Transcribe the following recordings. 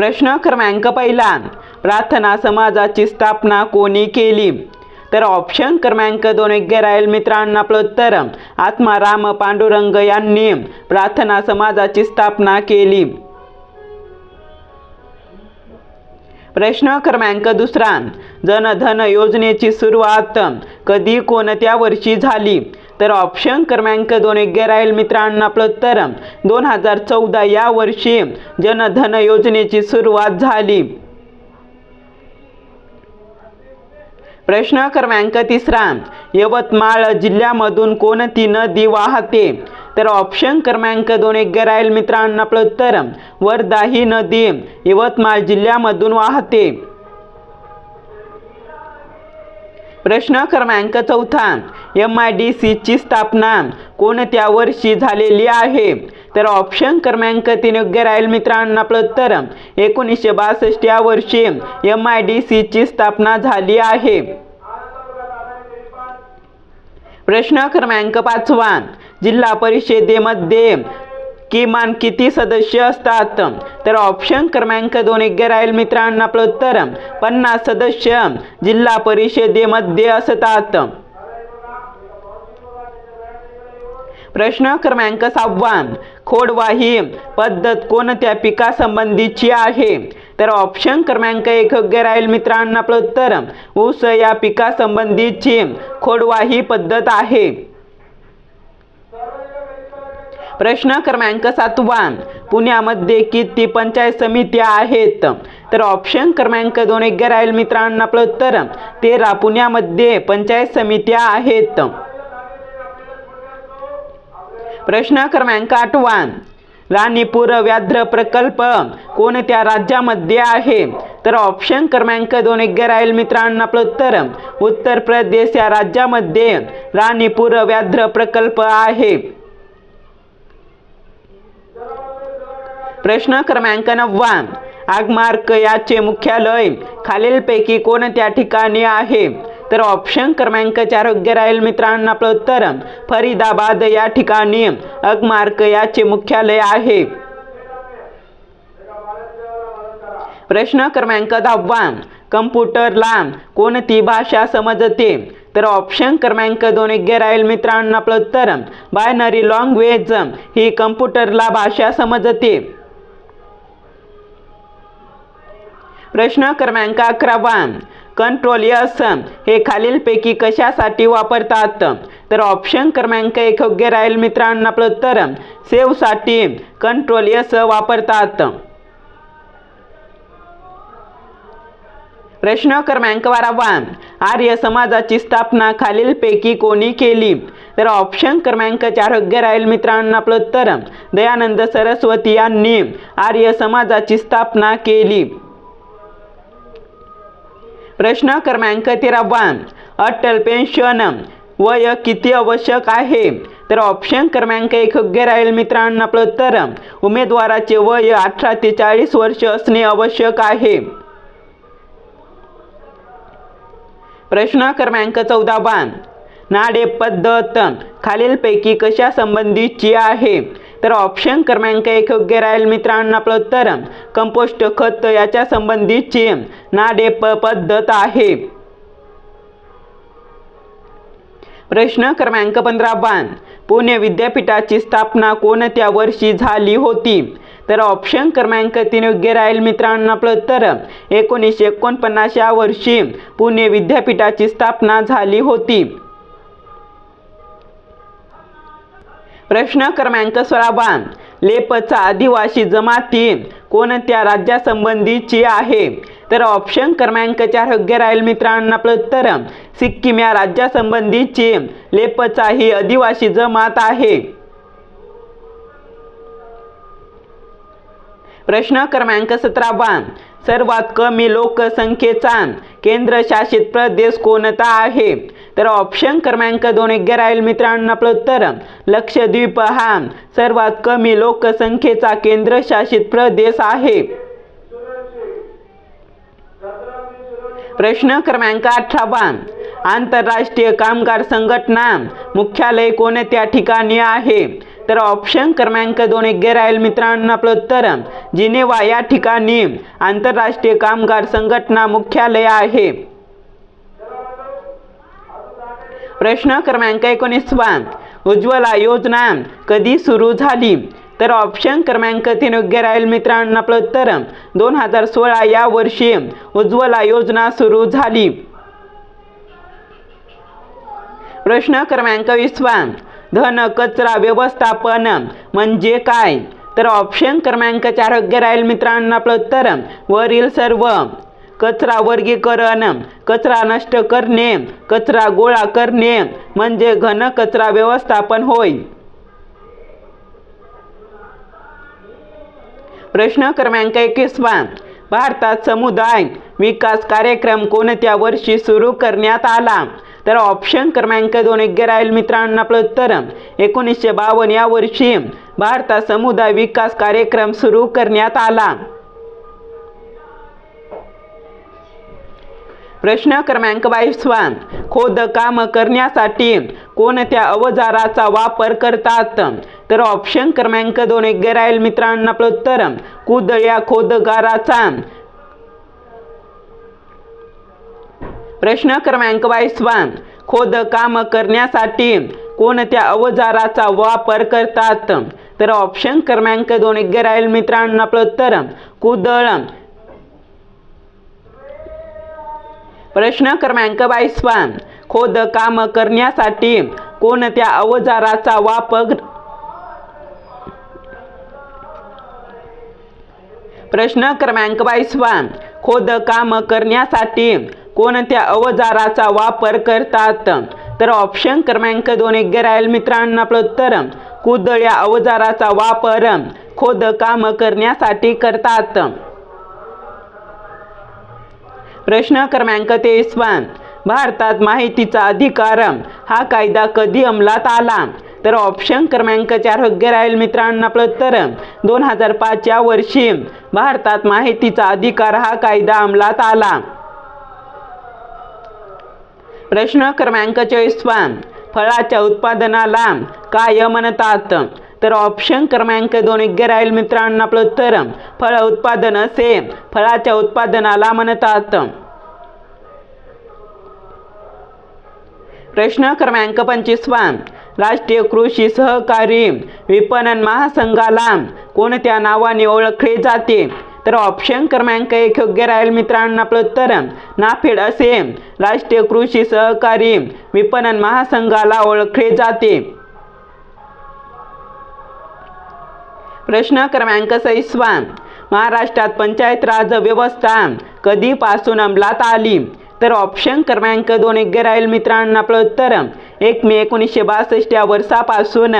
प्रश्न क्रमांक पहिला. प्रार्थना समाजाची स्थापना कोणी केली? तर ऑप्शन क्रमांक दोन योग्य राहील मित्रांनो आपलं उत्तर. आत्माराम पांडुरंग यांनी प्रार्थना समाजाची स्थापना केली. प्रश्न क्रमांक दुसरा. जनधन योजनेची सुरुवात कधी कोणत्या वर्षी झाली? तर ऑप्शन क्रमांक दोन योग्य राहील मित्रांनो आपलं तर. दोन हजार चौदा या वर्षी जनधन योजनेची सुरुवात झाली. प्रश्न क्रमांक तिसरा यवतमाळ जिल्ह्यामधून कोणती नदी वाहते? तर ऑप्शन क्रमांक दोन योग्य राहील मित्रांनो आपलं उत्तर वर्धा ही नदी यवतमाळ जिल्ह्यामधून वाहते. प्रश्न क्रमांक चौथा एम आय डी सीची स्थापना. कोणत्या वर्षी झालेली आहे? तर ऑप्शन क्रमांक तीन योग्य राहील मित्रांनो आपलं उत्तर. एकोणीसशे बासष्ट या वर्षी एम आय डी सीची स्थापना झाली आहे. प्रश्न क्रमांक पाचवा जिल्हा परिषदेमध्ये किमान किती सदस्य असतात? तर ऑप्शन क्रमांक दोन योग्य राहील मित्रांनो आपलं उत्तर. पन्नास सदस्य जिल्हा परिषदेमध्ये असतात. प्रश्न क्रमांक सहावा. खोडवाही पद्धत कोणत्या पिकासंबंधीची आहे? तर ऑप्शन क्रमांक एक योग्य राहील मित्रांनो आपलं उत्तर. ऊस या पिकासंबंधीची खोडवाही पद्धत आहे. प्रश्न क्रमांक सातवा पुण्यामध्ये किती पंचायत समित्या आहेत? तर ऑप्शन क्रमांक दोन एक राहील मित्रांनो आपलं उत्तर. तेरा पुण्यामध्ये पंचायत समित्या आहेत. प्रश्न क्रमांक आठवा राणीपूर व्याघ्र प्रकल्प कोणत्या राज्यामध्ये आहे? तर ऑप्शन क्रमांक दोन एक राहील मित्रांनो आपलं उत्तर. उत्तर प्रदेश या राज्यामध्ये राणीपूर व्याघ्र प्रकल्प आहे. प्रश्न क्रमांक नववा आगमार्क याचे मुख्यालय. खालीलपैकी कोणत्या ठिकाणी आहे? तर ऑप्शन क्रमांक चार योग्य राहील मित्रांनो आपलं उत्तर. फरीदाबाद या ठिकाणी अगमार्क याचे मुख्यालय आहे. प्रश्न क्रमांक दहावा. कम्प्युटरला कोणती भाषा समजते? तर ऑप्शन क्रमांक दोन योग्य राहील मित्रांनो आपलं उत्तर. बायनरी लँग्वेज ही कम्प्युटरला भाषा समजते. प्रश्न क्रमांक अकरावा कंट्रोल यस हे खालीलपैकी कशासाठी वापरतात? तर ऑप्शन क्रमांक एक योग्य राहील मित्रांनो आपलं उत्तर. सेवसाठी कंट्रोल यस वापरतात. प्रश्न क्रमांक बारावा आर्य समाजाची स्थापना खालीलपैकी कोणी केली? तर ऑप्शन क्रमांक चार योग्य राहील मित्रांनो आपलं उत्तर. दयानंद सरस्वती यांनी आर्य समाजाची स्थापना केली. प्रश्न क्रमांक तेरावा अटल पेन्शन. वय किती आवश्यक आहे? तर ऑप्शन क्रमांक एक योग्य राहील मित्रांनो. आपलं उत्तर उमेदवाराचे वय अठरा ते चाळीस वर्ष असणे आवश्यक आहे. प्रश्न क्रमांक चौदावा नाडे पद्धत. खालीलपैकी कशा संबंधीची आहे? तर ऑप्शन क्रमांक एक योग्य राहील मित्रांनो आपलं उत्तर. कंपोस्ट खत याच्या संबंधीची नाडेप पद्धत आहे. प्रश्न क्रमांक पंधरा बाण पुणे विद्यापीठाची स्थापना कोणत्या वर्षी झाली होती? तर ऑप्शन क्रमांक तीन योग्य राहील मित्रांनो आपलं उत्तर. एकोणीसशे एकोणपन्नास या वर्षी पुणे विद्यापीठाची स्थापना झाली होती. प्रश्न क्रमांक सोळावा लेपचा आदिवासी जमाती कोणत्या राज्यासंबंधीची आहे? तर ऑप्शन क्रमांक चार योग्य राहील मित्रांनो आपलं उत्तर सिक्कीम या राज्यासंबंधीची लेपचा ही आदिवासी जमात आहे. प्रश्न क्रमांक सतरावा सर्वात कमी लोकसंख्येचा केंद्रशासित प्रदेश कोणता आहे? तर ऑप्शन क्रमांक दोन योग्य राहील मित्रांनो आपलं उत्तर लक्षद्वीप हा. सर्वात कमी लोकसंख्येचा केंद्रशासित प्रदेश आहे. प्रश्न क्रमांक अठरावा आंतरराष्ट्रीय कामगार संघटना. मुख्यालय कोणत्या ठिकाणी आहे? तर ऑप्शन क्रमांक दोन योग्य राहील मित्रांनो आपलं उत्तर जिनेवा या ठिकाणी आंतरराष्ट्रीय कामगार संघटना मुख्यालय आहे. प्रश्न क्रमांक एकोणीसवा उज्ज्वला योजना कधी सुरू झाली? तर ऑप्शन क्रमांक तीन योग्य राहील मित्रांनो आपलं उत्तर. दोन हजार सोळा या वर्षी उज्ज्वला योजना सुरू झाली. प्रश्न क्रमांक वीसवा धन कचरा व्यवस्थापन म्हणजे काय? तर ऑप्शन क्रमांक चार योग्य राहील मित्रांनो आपलं उत्तर. वरील सर्व कचरा वर्गीकरण कचरा नष्ट करणे कचरा गोळा करणे म्हणजे घन कचरा व्यवस्थापन होय. प्रश्न क्रमांक एकवीसवा. भारतात समुदाय विकास कार्यक्रम कोणत्या वर्षी सुरू करण्यात आला? तर ऑप्शन क्रमांक दोन योग्य राहील मित्रांनो आपलं उत्तर. एकोणीसशे बावन्न या वर्षी भारतात समुदाय विकास कार्यक्रम सुरू करण्यात आला. प्रश्न क्रमांक बावीसवा खोदकाम करण्यासाठी कोणत्या अवजाराचा वापर करतात? तर ऑप्शन क्रमांक दोन एक राहील मित्रांनो आपलं उत्तर कुदळ्या खोदगाराचा प्रश्न क्रमांक बावीसवा खोदकाम करण्यासाठी कोणत्या अवजाराचा वापर करतात? तर ऑप्शन क्रमांक दोन एक राहील मित्रांनो आपलं उत्तर कुदळ प्रश्न क्रमांक बावीसवा खोदकाम करण्यासाठी कोणत्या अवजाराचा वापर प्रश्न क्रमांक बाईसवा खोदकाम करण्यासाठी कोणत्या अवजाराचा वापर करतात? तर ऑप्शन क्रमांक दोन एक राहील मित्रांनो आपलं उत्तर. कुदळ्या अवजाराचा वापर खोदकाम करण्यासाठी करतात. प्रश्न क्रमांक तेवीसवा भारतात माहितीचा अधिकार हा कायदा कधी अंमलात आला? तर ऑप्शन क्रमांक चार योग्य राहील मित्रांनो आपलं उत्तर दोन हजार पाचच्या वर्षी भारतात माहितीचा अधिकार हा कायदा अंमलात आला. प्रश्न क्रमांक चोवीसवा फळाच्या उत्पादनाला काय म्हणतात. तर ऑप्शन क्रमांक दोन योग्य राहील मित्रांनो आपलं उत्तर फळ उत्पादन असे फळाच्या उत्पादनाला म्हणतात. प्रश्न क्रमांक पंचवीसवा. राष्ट्रीय कृषी सहकारी विपणन महासंघाला कोणत्या नावाने ओळखले जाते? तर ऑप्शन क्रमांक एक योग्य राहील मित्रांनो आपलं उत्तर नाफेड असे. राष्ट्रीय कृषी सहकारी विपणन महासंघाला ओळखले जाते. प्रश्न क्रमांक सैसवा महाराष्ट्रात पंचायत राज व्यवस्था कधीपासून अंमलात आली? तर ऑप्शन क्रमांक दोन योग्य राहील मित्रांनो आपलं उत्तर एक मे एकोणीसशे बासष्ट या वर्षापासून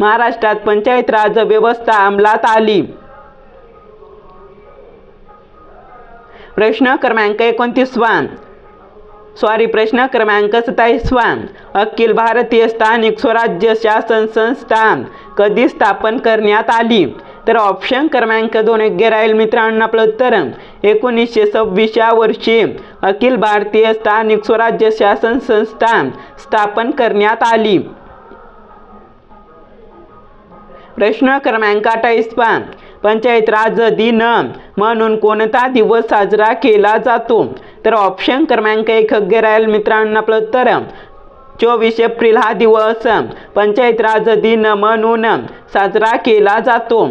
महाराष्ट्रात पंचायत राज व्यवस्था अंमलात आली. प्रश्न क्रमांक एकोणतीसवा. सॉरी प्रश्न क्रमांक सत्तावीसवा अखिल भारतीय स्थानिक स्वराज्य शासन संस्था कधी स्थापन करण्यात आली? तर ऑप्शन क्रमांक दोन योग्य राहील मित्रांनो आपलं उत्तर. एकोणीसशे सव्वीस या वर्षी अखिल भारतीय स्थानिक स्वराज्य शासन संस्था स्थापन करण्यात आली. प्रश्न क्रमांक अठ्ठावीसवा पंचायत राज दिन. म्हणून कोणता दिवस साजरा केला जातो? तर ऑप्शन क्रमांक एक योग्य राहील मित्रांनो आपलं उत्तर. चोवीस एप्रिल हा दिवस. पंचायत राज दिन म्हणून साजरा केला जातो.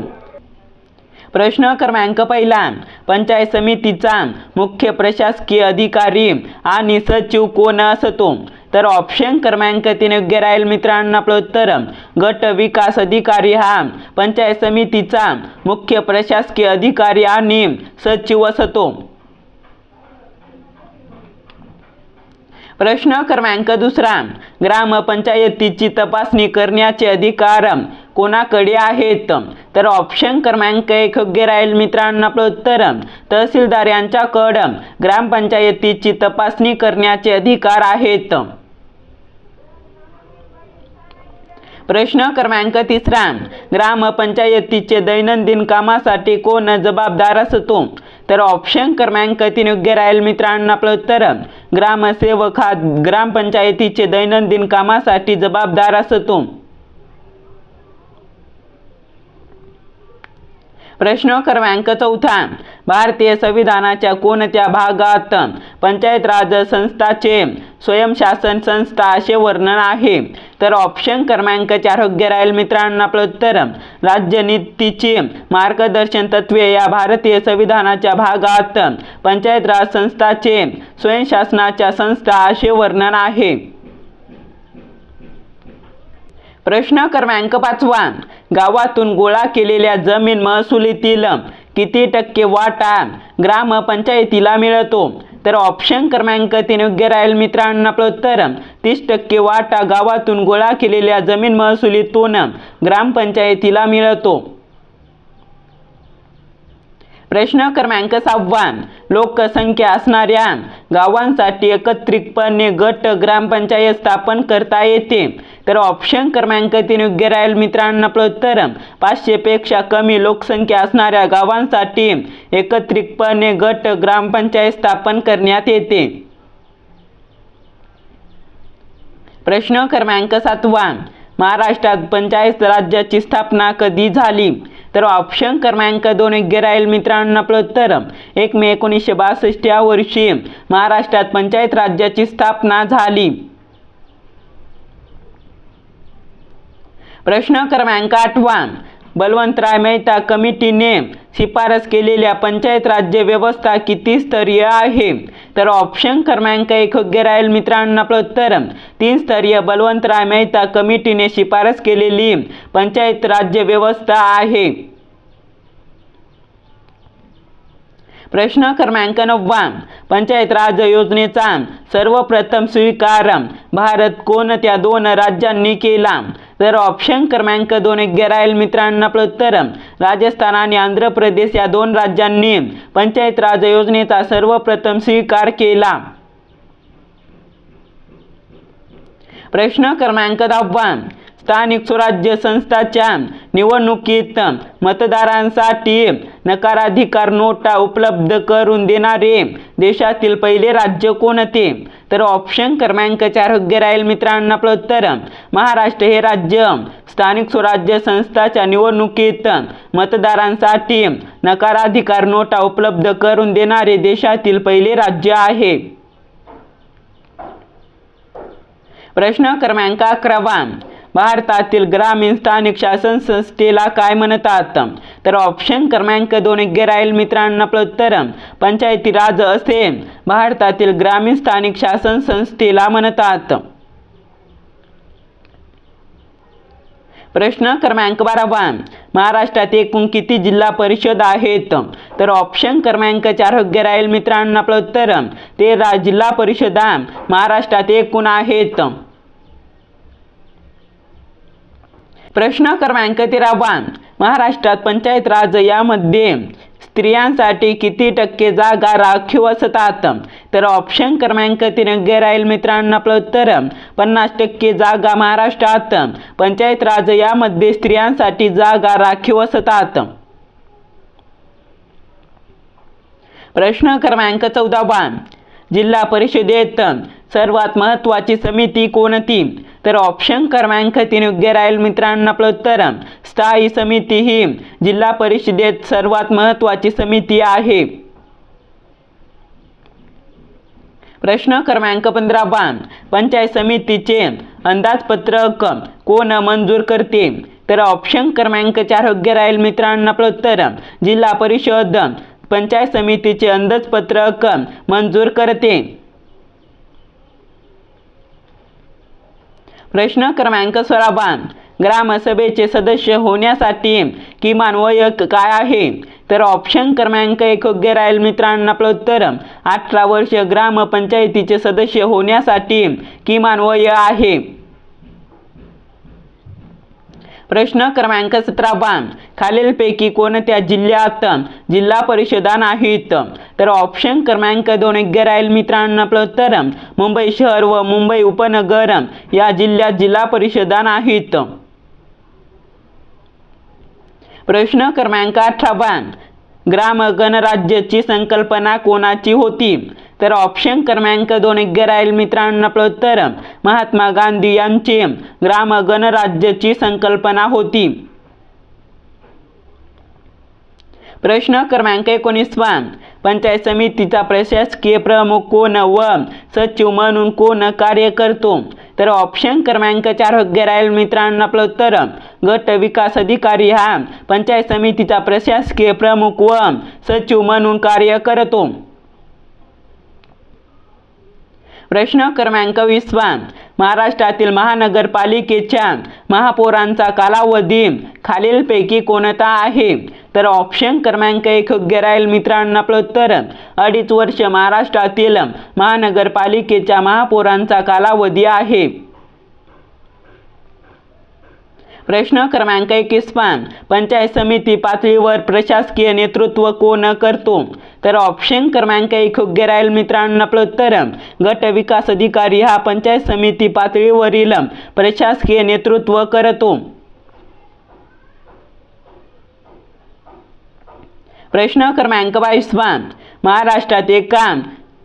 प्रश्न क्रमांक पहिला. पंचायत समितीचा मुख्य प्रशासकीय अधिकारी आणि सचिव कोण असतो? तर ऑप्शन क्रमांक तीन योग्य राहील मित्रांनो आपलं उत्तर. गट विकास अधिकारी हा पंचायत समितीचा मुख्य प्रशासकीय अधिकारी आणि सचिव असतो. प्रश्न क्रमांक दुसरा ग्रामपंचायतीची तपासणी करण्याचे अधिकार कोणाकडे आहेत? तर ऑप्शन क्रमांक एक योग्य राहील मित्रांनो आपलं उत्तर. तहसीलदार यांच्याकडं ग्रामपंचायतीची तपासणी करण्याचे अधिकार आहेत. प्रश्न क्रमांक तिसरा. ग्रामपंचायतीचे दैनंदिन कामासाठी कोण जबाबदार असतो? तर ऑप्शन क्रमांक तीन योग्य राहील मित्रांनो आपलं उत्तर. ग्रामसेवक हा ग्रामपंचायतीचे दैनंदिन कामासाठी जबाबदार असतो. प्रश्न क्रमांक चौथा. भारतीय संविधानाच्या कोणत्या भागात पंचायत राज संस्थाचे स्वयंशासन संस्था असे वर्णन आहे? तर ऑप्शन क्रमांक चार योग्य राहील मित्रांनो आपलं उत्तर. राज्यनीतीची मार्गदर्शन तत्वे या भारतीय संविधानाच्या भागात पंचायत राज संस्थाचे स्वयंशासनाच्या संस्था असे वर्णन आहे. प्रश्न क्रमांक पाचवा. गावातून गोळा केलेल्या जमीन महसुलीतील किती टक्के वाटा ग्रामपंचायतीला मिळतो? तर ऑप्शन क्रमांक तीन योग्य राहील मित्रांनो आपलं उत्तर. तीस टक्के वाटा गावातून गोळा केलेल्या जमीन महसुलीतून ग्रामपंचायतीला मिळतो. प्रश्न क्रमांक सहावा लोकसंख्या असणाऱ्या गावांसाठी एकत्रितपणे गट ग्रामपंचायत स्थापन करता येते. तर ऑप्शन क्रमांक तीन योग्य राहील मित्रांनो. आपलं पाचशेपेक्षा कमी लोकसंख्या असणाऱ्या गावांसाठी एकत्रितपणे गट ग्रामपंचायत स्थापन करण्यात येते. प्रश्न क्रमांक सातवा. महाराष्ट्रात पंचायत राज्याची स्थापना कधी झाली? तर ऑप्शन क्रमांक दोन योग्य राहील मित्रांनो आपलं उत्तर. एक मे एकोणीसशे बासष्ट या वर्षी महाराष्ट्रात पंचायत राज्याची स्थापना झाली. प्रश्न क्रमांक आठवा. बलवंतराय मेहता कमिटीने शिफारस केलेल्या पंचायत राज्य व्यवस्था किती स्तरीय आहे? तर ऑप्शन क्रमांक एक योग्य राहील मित्रांनो आपलं उत्तर तीन स्तरीय बलवंतराय मेहता कमिटीने शिफारस केलेली पंचायत राज्य व्यवस्था आहे. प्रश्न क्रमांक नववा. पंचायत राज योजनेचा सर्वप्रथम स्वीकार. भारत कोणत्या दोन राज्यांनी केला? तर ऑप्शन क्रमांक दोन योग्य राहील मित्रांना उत्तर राजस्थान आणि आंध्र प्रदेश या दोन राज्यांनी पंचायत राज योजनेचा सर्वप्रथम स्वीकार केला. प्रश्न क्रमांक दहावा. स्थानिक स्वराज्य संस्थाच्या निवडणुकीत मतदारांसाठी नकाराधिकार नोटा उपलब्ध करून देणारे देशातील पहिले राज्य कोणते? तर ऑप्शन क्रमांक चार योग्य राहील मित्रांनो. आपलं उत्तर महाराष्ट्र हे राज्य स्थानिक स्वराज्य संस्थाच्या निवडणुकीत मतदारांसाठी नकाराधिकार नोटा उपलब्ध करून देणारे देशातील पहिले राज्य आहे. प्रश्न क्रमांक अकरावा. भारतातील ग्रामीण स्थानिक शासन संस्थेला काय म्हणतात? तर ऑप्शन क्रमांक दोन योग्य राहील मित्रांना प्रत्तर. पंचायती राज असे. भारतातील ग्रामीण स्थानिक शासन संस्थेला म्हणतात. प्रश्न क्रमांक बारावा. महाराष्ट्रात एकूण किती जिल्हा परिषद आहेत? तर ऑप्शन क्रमांक चार योग्य राहील मित्रांना प्रत्तर. तेरा जिल्हा परिषदा महाराष्ट्रात एकूण आहेत. प्रश्न क्रमांक तेरावा महाराष्ट्रात पंचायत राज यामध्ये स्त्रियांसाठी किती टक्के जागा राखीव असतात? तर ऑप्शन क्रमांक तीन राहील मित्रांनो आपलं उत्तर पन्नास टक्के जागा महाराष्ट्रात. पंचायत राज यामध्ये स्त्रियांसाठी जागा राखीव असतात. प्रश्न क्रमांक चौदावा जिल्हा परिषदेत सर्वात महत्त्वाची समिती कोणती? तर ऑप्शन क्रमांक तीन योग्य राहील मित्रांनो आपलं उत्तर. स्थायी समिती ही जिल्हा परिषदेत सर्वात महत्त्वाची समिती आहे. प्रश्न क्रमांक पंधरा पंधरावा पंचायत समितीचे अंदाजपत्रक कोण मंजूर करते? तर ऑप्शन क्रमांक चार योग्य राहील मित्रांनो आपलं उत्तर. जिल्हा परिषद पंचायत समितीचे अंदाजपत्रक मंजूर करते. प्रश्न क्रमांक सोळावा ग्रामसभेचे सदस्य होण्यासाठी किमान वय काय आहे? तर ऑप्शन क्रमांक एक योग्य राहील मित्रांनो आपलं उत्तर अठरा वर्ष ग्रामपंचायतीचे सदस्य होण्यासाठी किमान वय आहे. प्रश्न क्रमांक सतरा बा खालीलपैकी कोणत्या जिल्ह्यात जिल्हा परिषदा नाहीत? तर ऑप्शन क्रमांक दोन योग्य राहील मित्रांनो आपलं मुंबई शहर व मुंबई उपनगर या जिल्ह्यात जिल्हा परिषदा नाहीत. प्रश्न क्रमांक अठरा बा ग्राम गणराज्याची संकल्पना कोणाची होती? तर ऑप्शन क्रमांक दोन योग्य राहील मित्रांनो आपलं उत्तर महात्मा गांधी यांचे ग्राम गणराज्याची संकल्पना होती. प्रश्न क्रमांक एकोणीसवा पंचायत समितीचा प्रशासकीय प्रमुख कोण व सचिव म्हणून कोण कार्य करतो? तर ऑप्शन क्रमांक चार योग्य राहील मित्रांनो आपलं उत्तर गट विकास अधिकारी हा पंचायत समितीचा प्रशासकीय प्रमुख व सचिव म्हणून कार्य करतो. प्रश्न क्रमांक वीसवा महाराष्ट्रातील महानगरपालिकेच्या महापौरांचा कालावधी खालीलपैकी कोणता आहे? तर ऑप्शन क्रमांक एक योग्य राहील मित्रांनो आपलं उत्तर. अडीच वर्ष महाराष्ट्रातील महानगरपालिकेच्या महापौरांचा कालावधी आहे. प्रश्न क्रमांक एकवीसवा पंचायत समिती पातळीवर प्रशासकीय नेतृत्व कोण करतो? तर ऑप्शन क्रमांक एक योग्य राहील मित्रांनो आपलं उत्तर गट विकास अधिकारी हा पंचायत समिती पातळीवरील प्रशासकीय नेतृत्व करतो. प्रश्न क्रमांक बावीसवा महाराष्ट्रात एका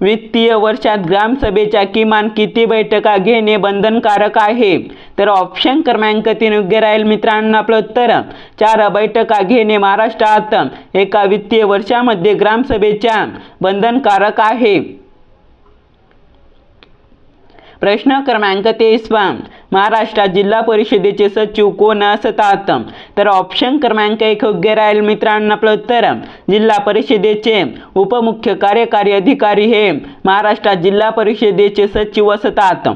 वित्तीय वर्षात ग्रामसभेच्या किमान किती बैठका घेणे बंधनकारक आहे? तर ऑप्शन क्रमांक तीन योग्य राहील मित्रांनो आपलं उत्तर. चार बैठका घेणे महाराष्ट्रात. एका वित्तीय वर्षामध्ये ग्रामसभेच्या बंधनकारक आहे. प्रश्न क्रमांक तेसवा महाराष्ट्रात जिल्हा परिषदेचे सचिव कोण असतात? तर ऑप्शन क्रमांक एक योग्य राहील मित्रांनो आपलं उत्तर. जिल्हा परिषदेचे उपमुख्य कार्यकारी अधिकारी हे महाराष्ट्रात जिल्हा परिषदेचे सचिव असतात.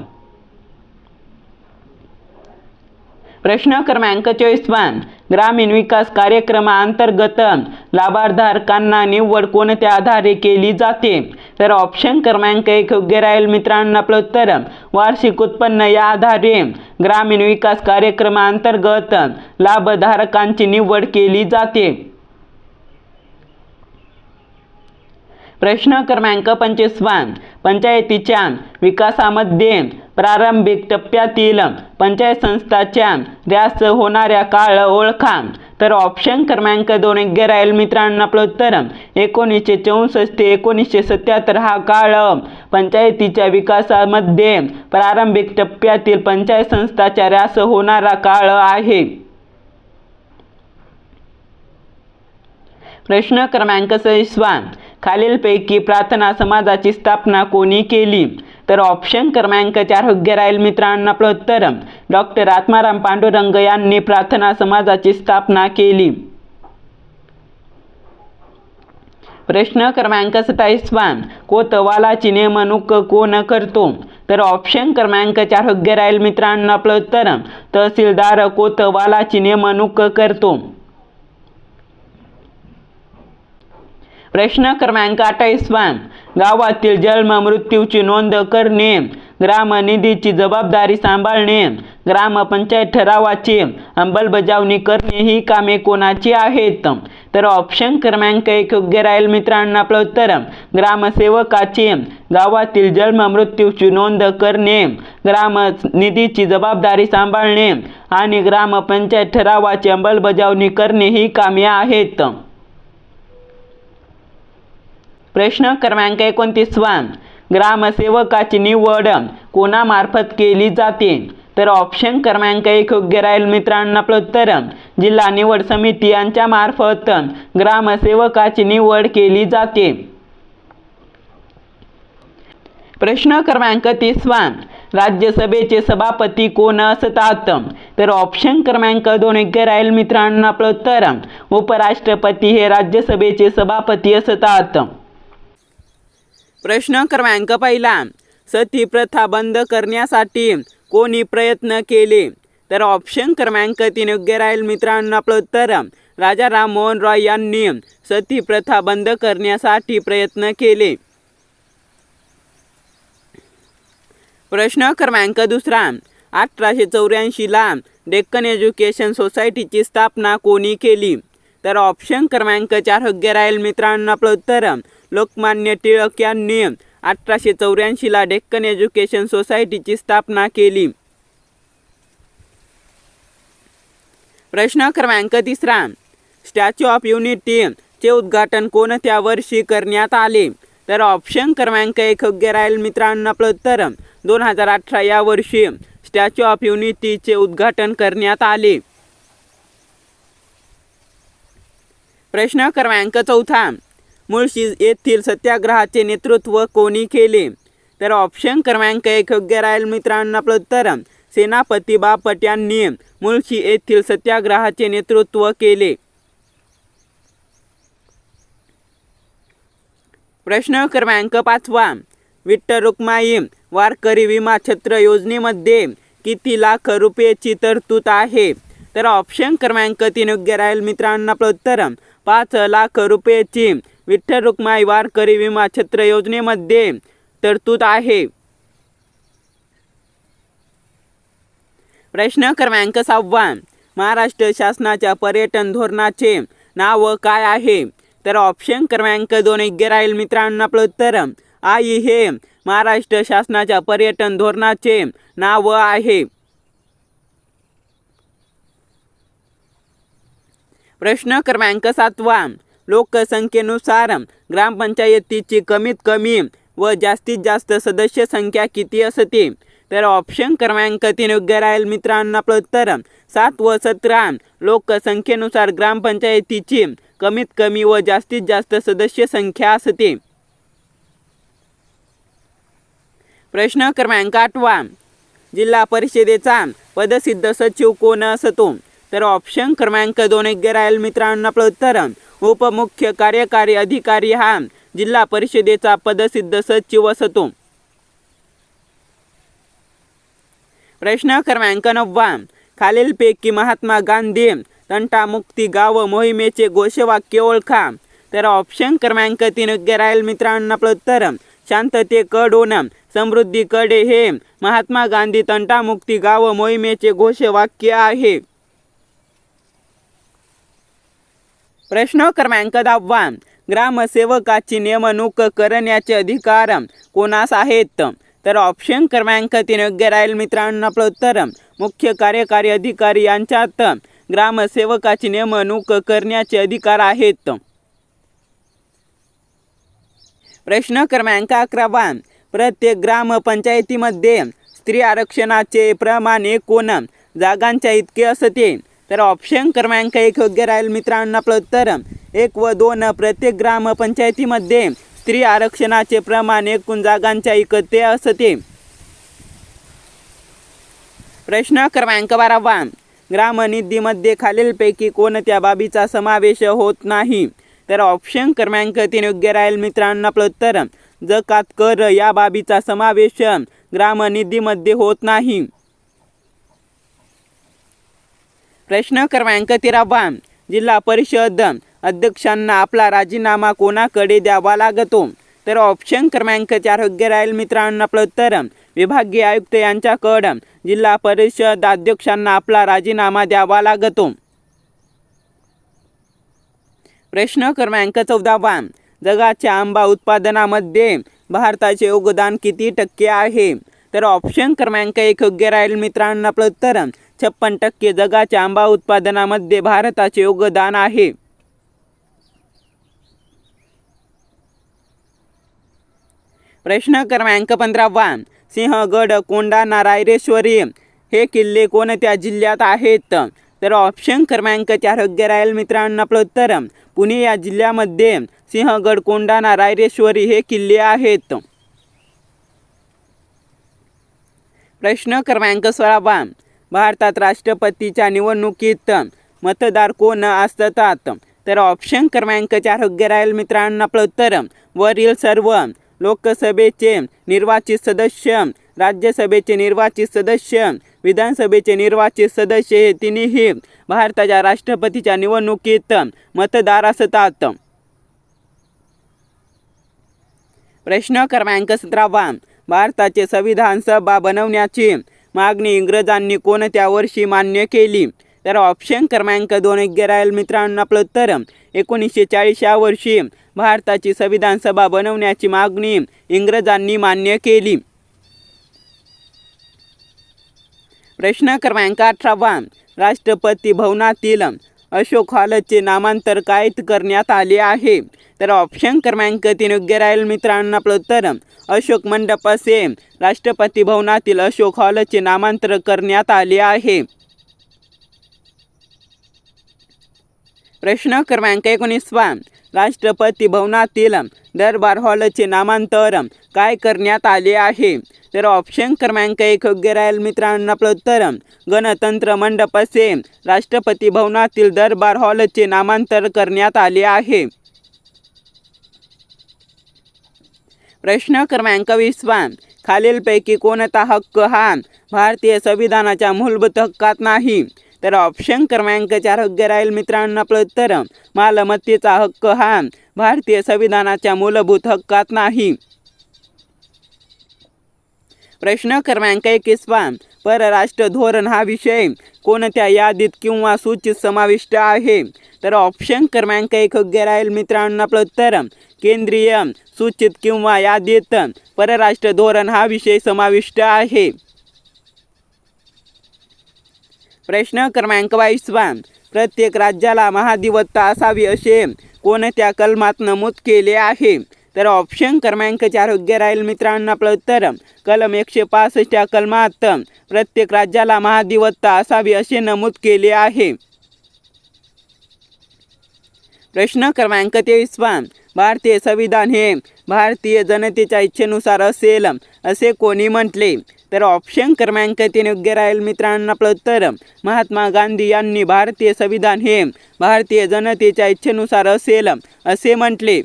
प्रश्न क्रमांक चोवीसवान ग्रामीण विकास कार्यक्रमाअंतर्गत लाभाधारकांना निवड कोणत्या आधारे केली जाते? तर ऑप्शन क्रमांक एक योग्य राहील मित्रांनो आपलं उत्तर. वार्षिक उत्पन्न या आधारे ग्रामीण विकास कार्यक्रमाअंतर्गत लाभधारकांची निवड केली जाते. प्रश्न क्रमांक पंचवीसवा पंचायतीच्या विकासामध्ये प्रारंभिक टप्प्यातील पंचायत संस्थाच्या रॅस होणाऱ्या काळ ओळखा. तर ऑप्शन क्रमांक दोन योग्य राहील मित्रांनो आपलं उत्तर एकोणीसशे चौसष्ट ते एकोणीसशे सत्याहत्तर हा काळ पंचायतीच्या विकासामध्ये प्रारंभिक टप्प्यातील पंचायत संस्थाच्या रॅस होणारा काळ आहे. प्रश्न क्रमांक सहिस्वान खालीलपैकी प्रार्थना समाजाची स्थापना कोणी केली? तर ऑप्शन क्रमांक चार योग्य राहील मित्रांनो आपलं उत्तर डॉक्टर आत्माराम पांडुरंग यांनी प्रार्थना समाजाची स्थापना केली. प्रश्न क्रमांक सत्तावीसवा कोतवालाची नेमणूक कोण करतो? तर ऑप्शन क्रमांक चार योग्य राहील मित्रांनो आपलं उत्तर तहसीलदार कोतवालाची नेमणूक करतो. प्रश्न क्रमांक अठ्ठावीसवा गावातील जन्म मृत्यूची नोंद करणे. ग्रामनिधीची जबाबदारी सांभाळणे. ग्रामपंचायत ठरावाची अंमलबजावणी करणे ही कामे कोणाची आहेत? तर ऑप्शन क्रमांक एक योग्य राहील मित्रांनो आपलं उत्तर. ग्रामसेवकाची गावातील जन्म मृत्यूची नोंद करणे. ग्राम निधीची जबाबदारी सांभाळणे. आणि ग्रामपंचायत ठरावाची अंमलबजावणी करणे ही कामे आहेत. प्रश्न क्रमांक एकोणतीसवा ग्रामसेवकाची निवड कोणामार्फत केली जाते? तर ऑप्शन क्रमांक एक योग्य राहील मित्रांनो आपलं उत्तर जिल्हा निवड समिती यांच्या मार्फत ग्रामसेवकाची निवड केली जाते. प्रश्न क्रमांक तीसवा राज्यसभेचे सभापती कोण असतात? तर ऑप्शन क्रमांक दोन योग्य राहील मित्रांनो आपलं उत्तर उपराष्ट्रपती हे राज्यसभेचे सभापती असतात. प्रश्न क्रमांक पहिला. सती प्रथा बंद करण्यासाठी कोणी प्रयत्न केले? तर ऑप्शन क्रमांक तीन योग्य राहील मित्रांनो आपलं उत्तर. राजा राममोहन रॉय यांनी सती प्रथा बंद करण्यासाठी प्रयत्न केले. प्रश्न क्रमांक दुसरा. अठराशे चौऱ्याऐंशीला डेक्कन एज्युकेशन सोसायटीची स्थापना कोणी केली? तर ऑप्शन क्रमांक चार योग्य राहील मित्रांनो आपलं उत्तर. लोकमान्य टिळक यांनी अठराशे चौऱ्याऐंशीला डेक्कन एज्युकेशन सोसायटीची स्थापना केली. प्रश्न क्रमांक तिसरा. स्टॅच्यू ऑफ युनिटी चे उद्घाटन कोणत्या वर्षी करण्यात आले? तर ऑप्शन क्रमांक एक योग्य राहील मित्रांनो आपलं उत्तर. दोन हजार अठरा या वर्षी स्टॅच्यू ऑफ युनिटीचे उद्घाटन करण्यात आले. प्रश्न क्रमांक चौथा. मुळशी येथील सत्याग्रहाचे नेतृत्व कोणी केले? तर ऑप्शन क्रमांक एक योग्य राहील मित्रांनो आपलं उत्तर. सेनापती बापट यांनी मुळशी येथील सत्याग्रहाचे नेतृत्व केले. प्रश्न क्रमांक पाचवा. विठ्ठल रुक्माई वारकरी विमा छत्र योजनेमध्ये किती लाख रुपयाची तरतूद आहे? तर ऑप्शन क्रमांक तीन योग्य राहील मित्रांना आपलं उत्तर. पाच लाख रुपयाची विठ्ठल रुक्माई वारकरी विमा छत्र योजनेमध्ये तरतूद आहे. प्रश्न क्रमांक सहावा. महाराष्ट्र शासनाच्या पर्यटन धोरणाचे नाव काय आहे? तर ऑप्शन क्रमांक दोन योग्य राहील मित्रांनो आपलं उत्तर. आई हे महाराष्ट्र शासनाच्या पर्यटन धोरणाचे नाव आहे. प्रश्न क्रमांक सातवा. लोकसंख्येनुसार ग्रामपंचायतीची कमीत कमी व जास्तीत जास्त सदस्य संख्या किती असते? तर ऑप्शन क्रमांक तीन योग्य राहील मित्रांनो आपलं उत्तर. सात व सतरा. लोकसंख्येनुसार ग्रामपंचायतीची कमीत कमी व जास्तीत जास्त सदस्य संख्या असते. प्रश्न क्रमांक आठवा. जिल्हा परिषदेचा पदसिद्ध सचिव कोण असतो? तर ऑप्शन क्रमांक दोन योग्य राहील मित्रांनो आपलं उत्तर. उपमुख्य कार्यकारी अधिकारी हा जिल्हा परिषदेचा पदसिद्ध सचिव असतो. प्रश्न क्रमांक नववा. खालीलपैकी महात्मा गांधी तंटामुक्ती गाव मोहिमेचे घोषवाक्य ओळखा. तर ऑप्शन क्रमांक तीन योग्य राहील मित्रांना आपलं उत्तर शांततेकडून समृद्धीकडे हे महात्मा गांधी तंटामुक्ती गाव मोहिमेचे घोषवाक्य आहे. प्रश्न क्रमांक दहावा ग्रामसेवकाची नेमणूक करण्याचे अधिकार कोणास आहेत? तर ऑप्शन क्रमांक तीन योग्य राहील मित्रांनो आपलं उत्तर. मुख्य कार्यकारी अधिकारी यांच्यात ग्रामसेवकाची नेमणूक करण्याचे अधिकार आहेत. प्रश्न क्रमांक अकरावा प्रत्येक ग्रामपंचायतीमध्ये स्त्री आरक्षणाचे प्रमाण एकूण जागांच्या इतके असते. तर ऑप्शन क्रमांक एक योग्य राहील मित्रांनो आपलं उत्तर. एक व दोन प्रत्येक ग्रामपंचायतीमध्ये स्त्री आरक्षणाचे प्रमाण एकूण जागांच्या इकते असते. प्रश्न क्रमांक बारावा. ग्रामनिधीमध्ये खालीलपैकी कोणत्या बाबीचा समावेश होत नाही? तर ऑप्शन क्रमांक तीन योग्य राहील मित्रांनो आपलं उत्तर. जकात कर या बाबीचा समावेश ग्रामनिधीमध्ये होत नाही. प्रश्न क्रमांक तेरावा. जिल्हा परिषद अध्यक्षांना आपला राजीनामा कोणाकडे द्यावा लागतो? तर ऑप्शन क्रमांक चार योग्य राहील मित्रांनो आपलं उत्तर. विभागीय आयुक्त यांच्याकडं जिल्हा परिषद अध्यक्षांना आपला राजीनामा द्यावा लागतो. प्रश्न क्रमांक चौदावा. जगाच्या आंबा उत्पादनामध्ये भारताचे योगदान किती टक्के आहे? तर ऑप्शन क्रमांक एक योग्य राहील मित्रांनो आपलं उत्तर. छप्पन टक्के जगाच्या आंबा उत्पादनामध्ये भारताचे योगदान आहे. प्रश्न क्रमांक पंधरावा. सिंहगड कोंडाणा रायरेश्वरी हे किल्ले कोणत्या जिल्ह्यात आहेत? तर ऑप्शन क्रमांक चार योग्य राहील मित्रांनो आपलं उत्तर पुणे या जिल्ह्यामध्ये सिंहगड कोंडाणा रायरेश्वरी हे किल्ले आहेत. प्रश्न क्रमांक सोळावा. भारतात राष्ट्रपतीच्या निवडणुकीत मतदार कोण असतात? तर ऑप्शन क्रमांक चार योग्य राहील मित्रांनो आपलं उत्तर वरील सर्व लोकसभेचे निर्वाचित सदस्य राज्यसभेचे निर्वाचित सदस्य विधानसभेचे निर्वाचित सदस्य हे तिन्ही भारताच्या राष्ट्रपतीच्या निवडणुकीत मतदार असतात. प्रश्न क्रमांक सतरावा. भारताचे संविधान सभा बनवण्याची मागणी इंग्रजांनी कोणत्या वर्षी मान्य केली? तर ऑप्शन क्रमांक दोन राहील मित्रांनो आपलं उत्तर एकोणीसशे चाळीस या वर्षी भारताची संविधान सभा बनवण्याची मागणी इंग्रजांनी मान्य केली. प्रश्न क्रमांक अठरावा राष्ट्रपती भवनातील अशोक हॉलचे नामांतर काय करण्यात आले आहे. तर ऑप्शन क्रमांक तीन योग्य राहील मित्रांनो आपलं उत्तर अशोक मंडप असे. राष्ट्रपती भवनातील अशोक हॉलचे नामांतर करण्यात आले आहे. प्रश्न क्रमांक एकोणीसवा राष्ट्रपती भवनातील दरबार हॉलचे नामांतर काय करण्यात आले आहे? तर ऑप्शन क्रमांक एक योग्य राहील मित्रांनो. आपलं उत्तर गणतंत्र मंडप असे राष्ट्रपती भवनातील दरबार हॉलचे नामांतर करण्यात आले आहे. प्रश्न क्रमांक वीसवा खालीलपैकी कोणता हक्क हा भारतीय संविधानाच्या मूलभूत हक्कात नाही? तर ऑप्शन क्रमांक चार योग्य राहील मित्रांनो आपलं. उत्तर मालमत्तेचा हक्क हा भारतीय संविधानाच्या मूलभूत हक्कात नाही. प्रश्न क्रमांक एकवीसवा परराष्ट्र धोरण हा विषय कोणत्या यादीत किंवा सूचीत समाविष्ट आहे? तर ऑप्शन क्रमांक एक योग्य राहील मित्रांनो आपलं. उत्तर केंद्रीय सूचित किंवा यादीत परराष्ट्र धोरण हा विषय समाविष्ट आहे. प्रश्न क्रमांक बावीसवा प्रत्येक राज्याला महाधिवत्ता असावी असे कोणत्या कलमात नमूद केले आहे? तर ऑप्शन क्रमांक चार योग्य राहील मित्रांनो आपलं उत्तर. कलम एकशे पासष्ट या कलमात प्रत्येक राज्याला महाधिवत्ता असावी असे नमूद केले आहे. प्रश्न क्रमांक तेवीसवा भारतीय संविधान हे भारतीय जनतेच्या इच्छेनुसार असेल असे कोणी म्हटले? तर ऑप्शन क्रमांक तीन योग्य राहील मित्रांनो. आपलं उत्तर महात्मा गांधी यांनी भारतीय संविधान हे भारतीय जनतेच्या इच्छेनुसार असेल असे म्हटले.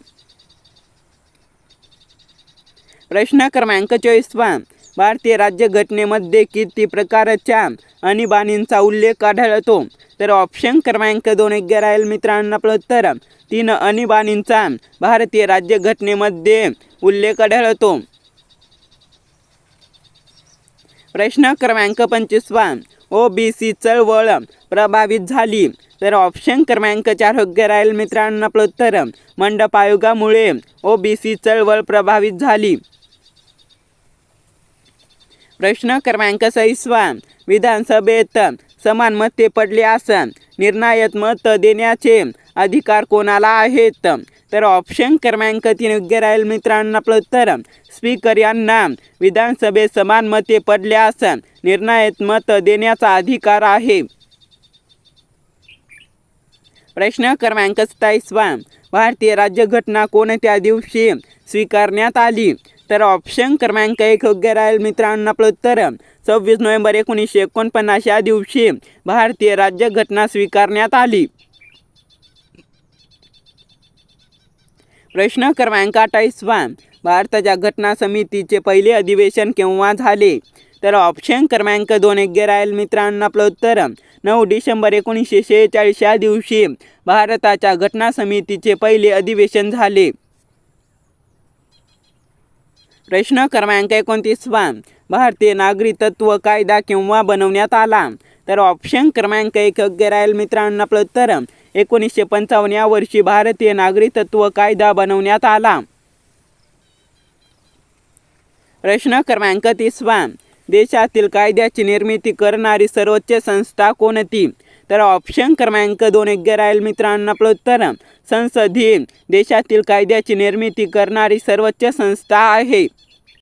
प्रश्न क्रमांक चोवीसवा. भारतीय राज्यघटनेमध्ये किती प्रकारच्या आणीबाणींचा उल्लेख आढळतो? तर ऑप्शन क्रमांक दोन योग्य राहील मित्रांनो. आपलं उत्तर तीन आणीबाणींचा भारतीय राज्यघटनेमध्ये उल्लेख आढळतो. प्रश्न क्रमांक पंचवीसवा ओ बी सी चळवळ प्रभावित झाली. तर ऑप्शन क्रमांक चार योग्य राहील मित्रांनो आपलं उत्तर मंडप आयोगामुळे ओ बी सी चळवळ प्रभावित झाली. प्रश्न क्रमांक सहीसवा विधानसभेत समान मते पडले असन. निर्णायक मत देण्याचे अधिकार कोणाला आहेत? तर ऑप्शन क्रमांक तीन योग्य राहील मित्रांनो आपलं उत्तर. स्पीकर यांना विधानसभेत समान मते पडले पडल्यास निर्णायक मत देण्याचा अधिकार आहे. प्रश्न क्रमांक सत्तावीसवा भारतीय राज्यघटना कोणत्या दिवशी स्वीकारण्यात आली? तर ऑप्शन क्रमांक एक योग्य राहील मित्रांनो आपलं उत्तर. सव्वीस नोव्हेंबर एकोणीसशे एकोणपन्नास या दिवशी भारतीय राज्यघटना स्वीकारण्यात आली. प्रश्न क्रमांक अठ्ठावीसवा भारताच्या घटना समितीचे पहिले अधिवेशन केव्हा झाले? तर ऑप्शन क्रमांक दोन योग्य राहील मित्रांनो आपलं उत्तर. नऊ डिसेंबर एकोणीसशे शेहेचाळीस या दिवशी भारताच्या घटना समितीचे पहिले अधिवेशन झाले. प्रश्न क्रमांक एकोणतीसवा भारतीय नागरिकत्व कायदा केव्हा बनवण्यात आला? तर ऑप्शन क्रमांक एक योग्य राहील मित्रांनो आपलं उत्तर. एकोणीसशे पंचावन्न या वर्षी भारतीय नागरिकत्व कायदा बनवण्यात आला. प्रश्न क्रमांक तीसवा देशातील कायद्याची निर्मिती करणारी सर्वोच्च संस्था कोणती? तर ऑप्शन क्रमांक दोन योग्य राहील मित्रांनो आपलं उत्तर संसद ही देशातील कायद्याची निर्मिती करणारी सर्वोच्च संस्था आहे.